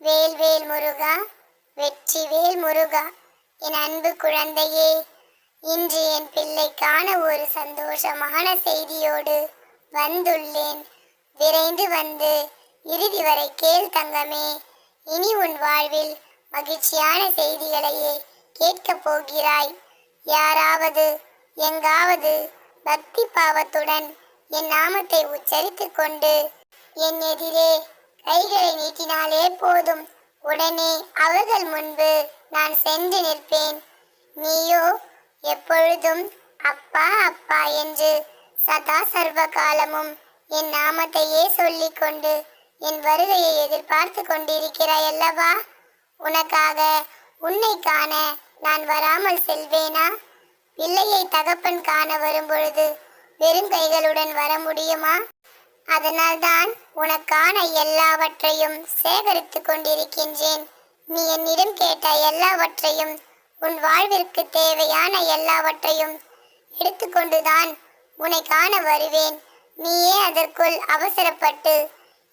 வேல் வேல் முருகா வெற்றி வேல் முருகா என் அன்பு குழந்தையே இன்று என் பிள்ளைக்கான ஒரு சந்தோஷமான செய்தியோடு வந்துள்ளேன். விரைந்து வந்து இறுதி வரை கேள் தங்கமே இனி உன் வாழ்வில் மகிழ்ச்சியான செய்திகளையே கேட்கப் போகிறாய். யாராவது எங்காவது பக்தி பாவத்துடன் என் நாமத்தை உச்சரித்து கொண்டு என் எதிரே கைகளை நீட்டினாலே போதும். உடனே அவர்கள் முன்பு நான் சென்று நிற்பேன். நீயோ எப்பொழுதும் அப்பா அப்பா என்று சதா சர்வ காலமும் என் நாமத்தையே சொல்லிக்கொண்டு என் வருகையை எதிர்பார்த்து கொண்டிருக்கிறாய் அல்லவா உனக்காக உன்னை காண நான் வராமல் செல்வேனா? பிள்ளையை தகப்பன் காண வரும் பொழுது வெறும் கைகளுடன் வர முடியுமா? அதனால்தான் உனக்கான எல்லாவற்றையும் சேகரித்துக் கொண்டிருக்கின்றேன். நீ என்னிடம் கேட்ட எல்லாவற்றையும் உன் வாழ்விற்கு தேவையான எல்லாவற்றையும் எடுத்துக்கொண்டுதான் உன்னை காண வருவேன். நீயே அதற்குள் அவசரப்பட்டு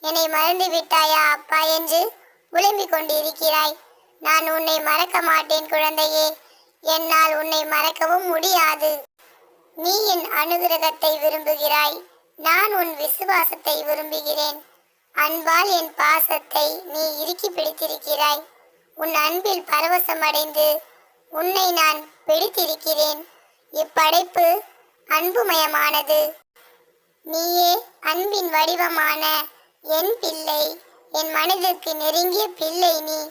என்னை மறந்து விட்டாயா அப்பா என்று புலம்பிக் கொண்டிருக்கிறாய். நான் உன்னை மறக்க மாட்டேன் குழந்தையே என்னால் உன்னை மறக்கவும் முடியாது. நீ என் அனுகிரகத்தை விரும்புகிறாய். நான் உன் விசுவாசத்தை விரும்புகிறேன். அன்பால் என் பாசத்தை நீ இறுக்கி பிடித்திருக்கிறாய். உன் அன்பில் பரவசமடைந்து உன்னை நான் பிடித்திருக்கிறேன். இப்படைப்பு அன்புமயமானது. நீயே அன்பின் வடிவமான என் பிள்ளை. என் மனதிற்கு நெருங்கிய பிள்ளை நீ.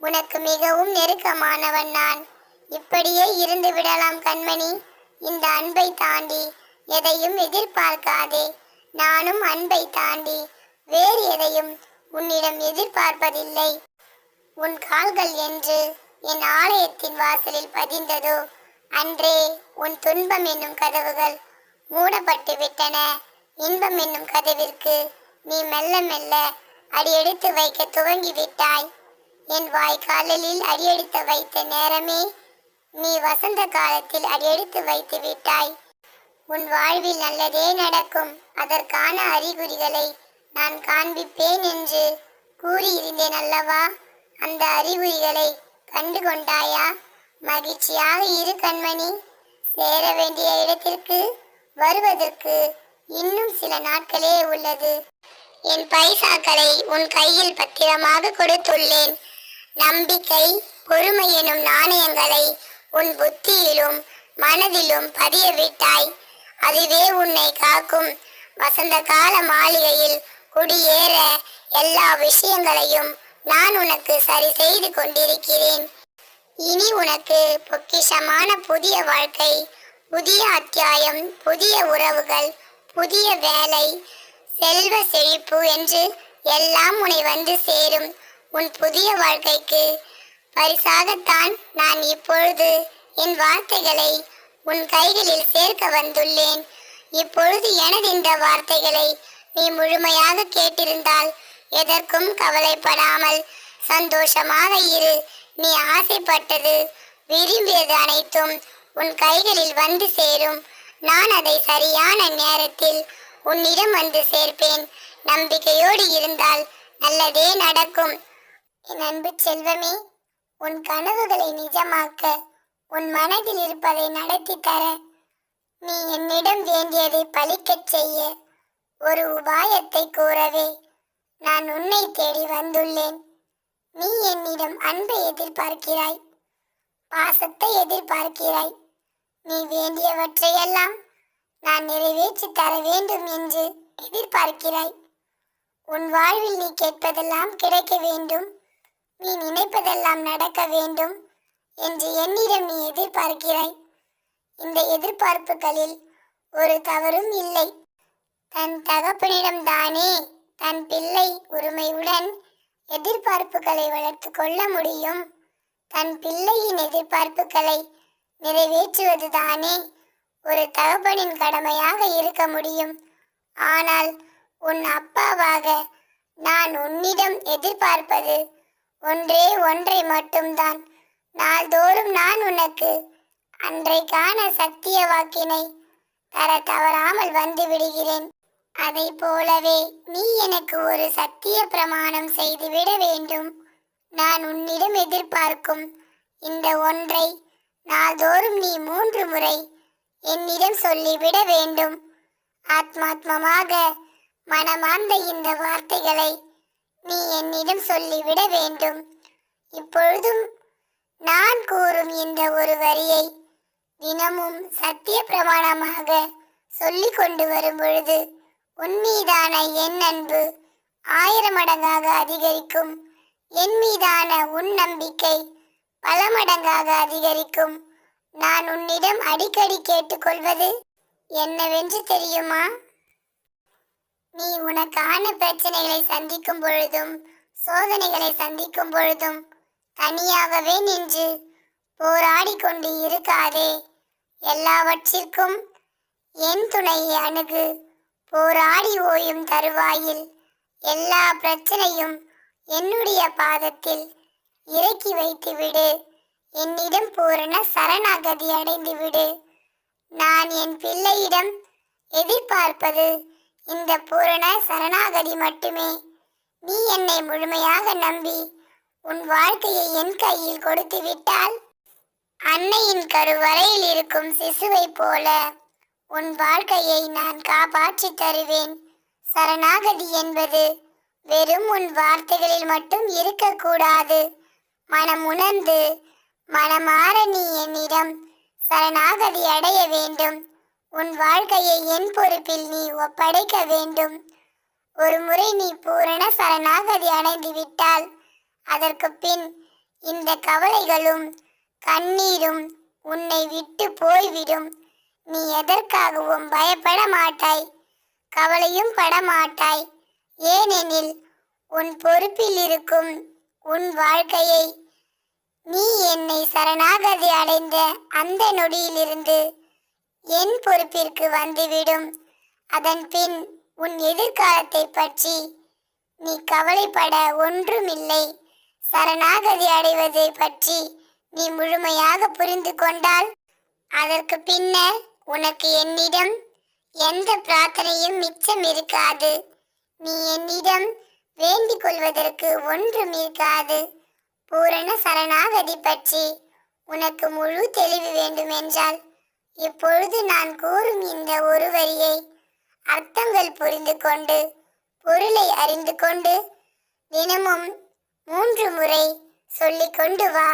உனக்கு மிகவும் நெருக்கமானவன் நான். இப்படியே இருந்து விடலாம் கண்மணி. இந்த அன்பை தாண்டி எதையும் எதிர்பார்க்காதே. நானும் அன்பை தாண்டி வேறு எதையும் உன்னிடம் எதிர்பார்ப்பதில்லை. உன் கால்கள் என்று என் ஆலயத்தின் வாசலில் பதிந்ததோ? அன்றே உன் துன்பம் என்னும் கதவுகள் மூடப்பட்டு விட்டன. இன்பம் என்னும் கதவிற்கு நீ மெல்ல மெல்ல அடியெடுத்து வைக்க துவங்கி விட்டாய் என் வாய்க்காலில் அடியெடுத்து வைத்த நேரமே நீ வசந்த காலத்தில் அடியெடுத்து வைத்து விட்டாய். உன் வாழ்வில் நல்லதே நடக்கும். அதற்கான அறிகுறிகளை நான் காண்பிப்பேன் என்று கூறியிருந்தேன் அல்லவா? அந்த அறிகுறிகளை கண்டு கொண்டாயா மகிழ்ச்சியாக இரு கண்மணி. சேர வேண்டிய இடத்திற்கு வருவதற்கு இன்னும் சில நாட்களே உள்ளது. என் பைசாக்களை உன் கையில் பத்திரமாக கொடுத்துள்ளேன். நம்பிக்கை பொறுமை எனும் நாணயங்களை உன் புத்தியிலும் மனதிலும் பதிய விட்டாய் அதுவே உன்னை காக்கும் வசந்த கால மாளிகையில் குடியேற எல்லா விஷயங்களையும் நான் உனக்கு சரி செய்து கொண்டிருக்கிறேன். இனி உனக்கு பொக்கிஷமான புதிய வாழ்க்கை புதிய அத்தியாயம் புதிய உறவுகள் புதிய வேலை செல்வ செழிப்பு என்று எல்லாம் உன்னை வந்து சேரும். உன் புதிய வாழ்க்கைக்கு பரிசாகத்தான் நான் இப்பொழுது என் வார்த்தைகளை உன் கைகளில் சேர்க்க வந்துள்ளேன். இப்பொழுது எனது இந்த வார்த்தைகளை நீ முழுமையாக கேட்டிருந்தால் எதற்கும் கவலைப்படாமல் சந்தோஷமாக இரு. நீ ஆசைப்பட்டது விரும்பியது அனைத்தும் உன் கைகளில் வந்து சேரும். நான் அதை சரியான நேரத்தில் உன்னிடம் வந்து சேர்ப்பேன். நம்பிக்கையோடு இருந்தால் நல்லதே நடக்கும். என் அன்பு செல்வமே உன் கனவுகளை நிஜமாக்க உன் மனதில் இருப்பதை நடத்தி தர நீ என்னிடம் வேண்டியதை பழிக்கச் செய்ய ஒரு உபாயத்தை கூறவே நான் உன்னை தேடி வந்துள்ளேன். நீ என்னிடம் அன்பை எதிர்பார்க்கிறாய் பாசத்தை எதிர்பார்க்கிறாய். நீ வேண்டியவற்றையெல்லாம் நான் நிறைவேற்றி தர வேண்டும் என்று எதிர்பார்க்கிறாய். உன் வாழ்வில் நீ கேட்பதெல்லாம் கிடைக்க வேண்டும். நீ நினைப்பதெல்லாம் நடக்க வேண்டும். என்று என்னிடம் நீ எதிர்பார்க்கிறாய். இந்த எதிர்பார்ப்புகளில் ஒரு தவறும் இல்லை. தன் தகப்பனிடம் தானே தன் பிள்ளை உரிமையுடன் எதிர்பார்ப்புகளை வளர்த்து கொள்ள முடியும். தன் பிள்ளையின் எதிர்பார்ப்புகளை நிறைவேற்றுவது தானே ஒரு தகப்பனின் கடமையாக இருக்க முடியும். ஆனால் உன் அப்பாவாக நான் உன்னிடம் எதிர்பார்ப்பது ஒன்றே ஒன்றை மட்டும்தான். நாள்தோறும் நான் உனக்கு அன்றைக்கான சத்திய வாக்கினை தர தவறாமல் வந்து விடுகிறேன். அதை போலவே நீ எனக்கு ஒரு சத்திய பிரமாணம் செய்துவிட வேண்டும். நான் உன்னிடம் எதிர்பார்க்கும் இந்த ஒன்றை நாள்தோறும் நீ மூன்று முறை என்னிடம் சொல்லிவிட வேண்டும். ஆத்மாத்மமாக மனமார்ந்த இந்த வார்த்தைகளை நீ என்னிடம் சொல்லிவிட வேண்டும். இப்பொழுதும் நான் கூறும் இந்த ஒரு வரியை தினமும் சத்திய பிரமாணமாக சொல்லி கொண்டு வரும் பொழுது உன் மீதான என் அன்பு ஆயிரம் மடங்காக அதிகரிக்கும். என் மீதான உன் நம்பிக்கை பல மடங்காக அதிகரிக்கும். நான் உன்னிடம் அடிக்கடி கேட்டுக்கொள்வது என்னவென்று தெரியுமா? நீ உனக்கான பிரச்சனைகளை சந்திக்கும் பொழுதும் சோதனைகளை சந்திக்கும் பொழுதும் தனியாகவே நின்று போராடி கொண்டு இருக்காதே. எல்லாவற்றிற்கும் என் துணையை அணுகு. போராடி ஓயும் தருவாயில் எல்லா பிரச்சனையும் என்னுடைய பாதத்தில் இறக்கி வைத்து விடு. என்னிடம் பூரண சரணாகதி அடைந்து விடு. நான் என் பிள்ளையிடம் எதிர்பார்ப்பது இந்த பூரண சரணாகதி மட்டுமே. நீ என்னை முழுமையாக நம்பி உன் வாழ்க்கையை என் கையில் கொடுத்து விட்டால் அன்னையின் கருவறையில் இருக்கும் சிசுவைப் போல உன் வாழ்க்கையை நான் காப்பாற்றி தருவேன். சரணாகதி என்பது வெறும் உன் வார்த்தைகளில் மட்டும் இருக்கக்கூடாது. மனம் உணர்ந்து மனமாற நீ என்னிடம் சரணாகதி அடைய வேண்டும். உன் வாழ்க்கையை என் பொறுப்பில் நீ ஒப்படைக்க வேண்டும். ஒரு முறை நீ பூரண சரணாகதி அடைந்து விட்டால் அதற்கு பின் இந்த கவலைகளும் கண்ணீரும் உன்னை விட்டு போய்விடும். நீ எதற்காகவும் பயப்பட மாட்டாய். கவலையும் பட மாட்டாய். ஏனெனில் உன் பொறுப்பில் இருக்கும் உன் வாழ்க்கையை நீ என்னை சரணாகதி அடைந்த அந்த நொடியிலிருந்து என் பொறுப்பிற்கு வந்துவிடும். அதன் பின் உன் எதிர்காலத்தை பற்றி நீ கவலைப்பட ஒன்றுமில்லை. சரணாகதி அடைவதை பற்றி நீ முழுமையாக புரிந்து கொண்டால் அதற்கு பின்னர் உனக்கு என்னிடம் எந்த பிரார்த்தனையும் மிச்சம் இருக்காது. நீ என்னிடம் வேண்டிக் கொள்வதற்கு ஒன்றும் இருக்காது. பூரண சரணாகதி பற்றி உனக்கு முழு தெளிவு வேண்டும் என்றால் இப்பொழுது நான் கூறும் இந்த ஒரு வரியை அர்த்தங்கள் புரிந்து கொண்டு பொருளை அறிந்து கொண்டு தினமும் மூன்று முறை சொல்லி கொண்டு வா.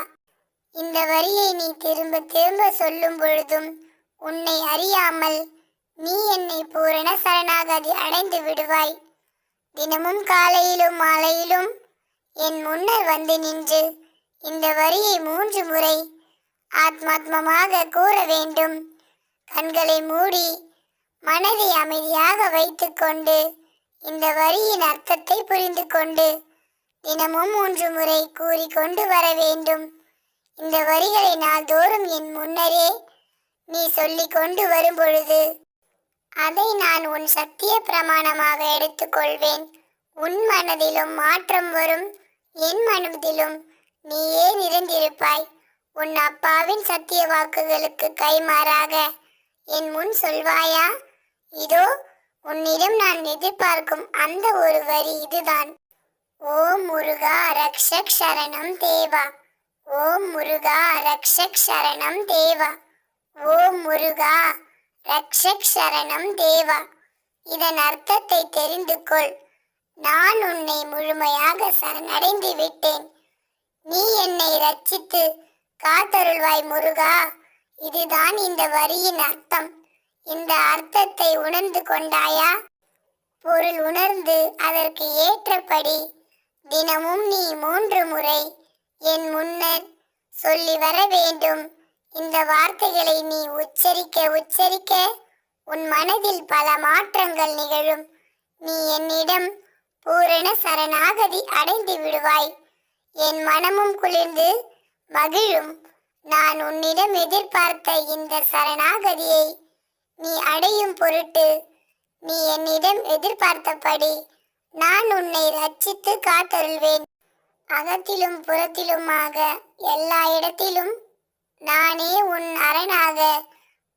இந்த வரியை நீ திரும்ப திரும்ப சொல்லும் பொழுதும் உன்னை அறியாமல் நீ என்னை பூரண சரணாகதி அடைந்து விடுவாய். தினமும் காலையிலும் மாலையிலும் என் முன்னர் வந்து நின்று இந்த வரியை மூன்று முறை ஆத்மாத்மமாக கூற வேண்டும். கண்களை மூடி மனதை அமைதியாக வைத்துக்கொண்டு இந்த வரியின் அர்த்தத்தை புரிந்து கொண்டு தினமும் மூன்று முறை கூறி கொண்டு வர வேண்டும். இந்த வரிகளை நாள்தோறும் என் முன்னரே நீ சொல்லி கொண்டு வரும் பொழுது அதை நான் உன் சத்திய பிரமாணமாக எடுத்துக்கொள்வேன் உன் மனதிலும் மாற்றம் வரும் என் மனதிலும் நீயே நிறைந்திருப்பாய். உன் அப்பாவின் சத்திய வாக்குகளுக்கு கைமாறாக என் முன் சொல்வாயா? இதோ உன்னிடம் நான் எதிர்பார்க்கும் அந்த ஒரு வரி இதுதான். ஓம் முருகா ரக்ஷக் சரணம் தேவா. ஓம் முருகா ரக்ஷக் சரணம் தேவா. ஓம் முருகா ரக்ஷக் சரணம் தேவா. இதன் அர்த்தத்தை தெரிந்து கொள். நான் உன்னை முழுமையாக சரணடைந்து விட்டேன். நீ என்னை ரட்சித்து காத்தருள்வாய் முருகா. இதுதான் இந்த வரியின் அர்த்தம். இந்த அர்த்தத்தை உணர்ந்து கொண்டாயா? பொருள் உணர்ந்து அதற்கு ஏற்றபடி தினமும் நீ மூன்று முறை என் முன்னர் சொல்லி வர வேண்டும். இந்த வார்த்தைகளை நீ உச்சரிக்க உச்சரிக்க உன் மனதில் பல மாற்றங்கள் நிகழும். நீ என்னிடம் பூரண சரணாகதி அடைந்து விடுவாய். என் மனமும் குளிர்ந்து மகிழும். நான் உன்னிடம் எதிர்பார்த்த இந்த சரணாகதியை நீ அடையும் பொருட்டு நீ என்னிடம் எதிர்பார்த்தபடி நான் உன்னை ரட்சித்து காத்தருள்வேன். அகத்திலும் புறத்திலுமாக எல்லா இடத்திலும் நானே உன் அரணாக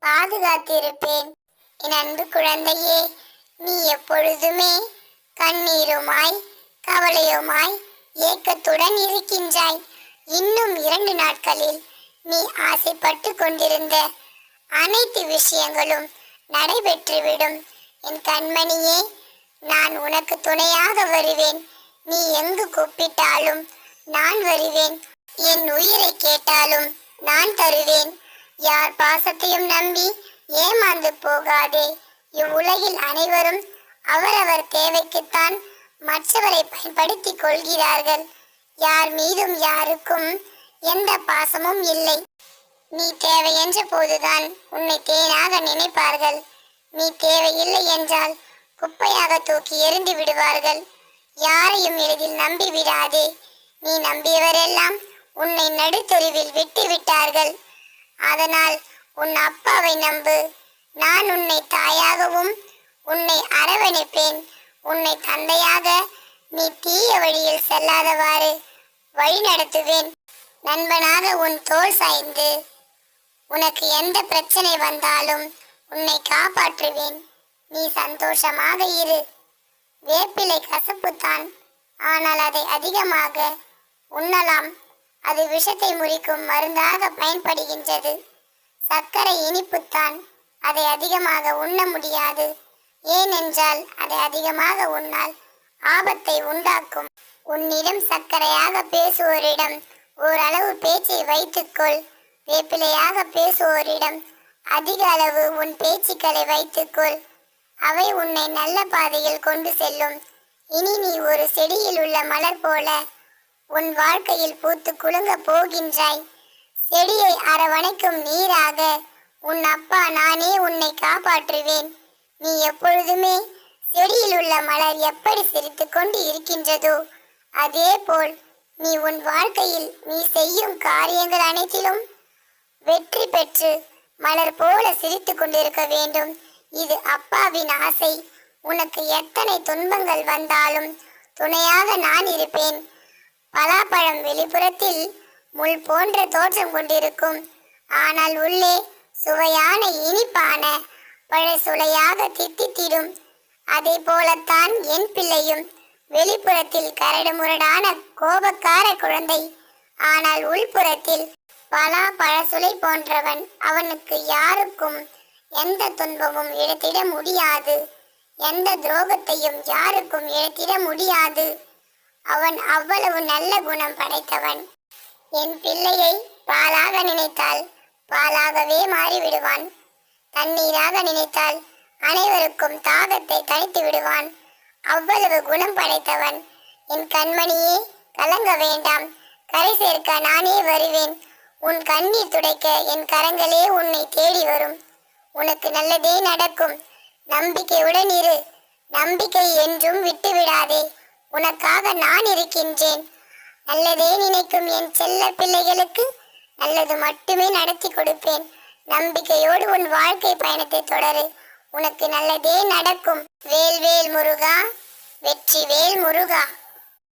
பாதுகாத்திருப்பேன். என் அன்பு குழந்தையே நீ எப்பொழுதுமே கண்ணீருமாய் கவலையுமாய் ஏக்கத்துடன் இருக்கின்றாய். இன்னும் இரண்டு நாட்களில் நீ ஆசைப்பட்டு கொண்டிருந்த அனைத்து விஷயங்களும் நடைபெற்றுவிடும். என் கண்மணியே நான் உனக்கு துணையாக வருவேன். நீ எங்கு கூப்பிட்டாலும் நான் வருவேன். என் உயிரை கேட்டாலும் நான் தருவேன். யார் பாசத்தையும் நம்பி ஏமாந்து போகாதே. இவ்வுலகில் அனைவரும் அவரவர் தேவைக்குத்தான் மற்றவரை பயன்படுத்திக் கொள்கிறார்கள். யார் மீதும் யாருக்கும் எந்த பாசமும் இல்லை. நீ தேவை என்ற போதுதான் உன்னை தேனாக நினைப்பார்கள். நீ தேவையில்லை என்றால் குப்பையாக தூக்கி எறிந்து விடுவார்கள். யாரையும் எளிதில் நம்பி விடாதே. நீ நம்பியவரெல்லாம் உன்னை நடுத்தெருவில் விட்டு விட்டார்கள். அதனால் உன் அப்பாவை நம்பு. நான் உன்னை தாயாகவும் உன்னை அரவணைப்பேன். உன்னை தந்தையாக நீ தீய வழியில் செல்லாதவாறு வழி நடத்துவேன். நண்பனாக உன் தோல் சாய்ந்து. உனக்கு எந்த பிரச்சனை வந்தாலும் உன்னை காப்பாற்றுவேன். நீ சந்தோஷமாக இரு. வேப்பிலை கசப்புத்தான். ஆனால் அதை அதிகமாக உண்ணலாம். அது விஷத்தை முறிக்கும் மருந்தாக பயன்படுகின்றது. சர்க்கரை இனிப்புத்தான். அதை அதிகமாக உண்ண முடியாது. ஏனென்றால் அதை அதிகமாக உண்ணால் ஆபத்தை உண்டாக்கும். உன்னிடம் சர்க்கரையாக பேசுவோரிடம் ஓரளவு பேச்சை வைத்துக்கொள். வேப்பிலையாக பேசுவோரிடம் அதிக அளவு உன் பேச்சுக்களை வைத்துக்கொள். அவை உன்னை நல்ல பாதையில் கொண்டு செல்லும். இனி நீ ஒரு செடியில் உள்ள மலர் போல உன் வாழ்க்கையில் பூத்து குலுங்க போகின்றாய். செடியை அரவணைக்கும் நீராக உன் அப்பா நானே உன்னை காப்பாற்றுவேன். நீ எப்பொழுதுமே செடியில் உள்ள மலர் எப்படி சிரித்து கொண்டு இருக்கின்றதோ அதே போல் நீ உன் வாழ்க்கையில் நீ செய்யும் காரியங்கள் அனைத்திலும் வெற்றி பெற்று மலர் போல சிரித்து கொண்டிருக்க வேண்டும். இது அப்பாவின் ஆசை. உனக்கு எத்தனை துன்பங்கள் வந்தாலும் துணையாக நான் இருப்பேன். பலாப்பழம் வெளிப்புறத்தில் முள் போன்ற தோற்றம் கொண்டிருக்கும். ஆனால் உள்ளே சுவையான இனிப்பான பழசுளையாக தித்தித்திடும். அதே போலத்தான் என் பிள்ளையும் வெளிப்புறத்தில் கரடுமுரடான கோபக்கார குழந்தை. ஆனால் உள்புறத்தில் பலா பழசுளை போன்றவன் அவனுக்கு யாருக்கும் எந்த துன்பமும் இழத்திட முடியாது. எந்த துரோகத்தையும் யாருக்கும் இழத்திட முடியாது. அவன் அவ்வளவு நல்ல குணம் படைத்தவன். என் பிள்ளையை பாலாக நினைத்தால் பாலாகவே மாறிவிடுவான். தண்ணீராக நினைத்தால் அனைவருக்கும் தாகத்தை தணித்து விடுவான். அவ்வளவு குணம் படைத்தவன். என் கண்மணியே கலங்க வேண்டாம். கரை சேர்க்க நானே வருவேன். உன் கண்ணீர் துடைக்க என் கரங்களே உன்னை தேடி வரும். உனக்கு நல்லதே நடக்கும். நம்பிக்கையுடன் இரு. நம்பிக்கை என்றும் விட்டு விடாதே உனக்காக நான் இருக்கின்றேன். நல்லதே நினைக்கும் என் செல்ல பிள்ளைகளுக்கு நல்லது மட்டுமே நடத்தி கொடுப்பேன். நம்பிக்கையோடு உன் வாழ்க்கை பயணத்தை தொடரு. உனக்கு நல்லதே நடக்கும். வேல் வேல் முருகா வெற்றி வேல் முருகா.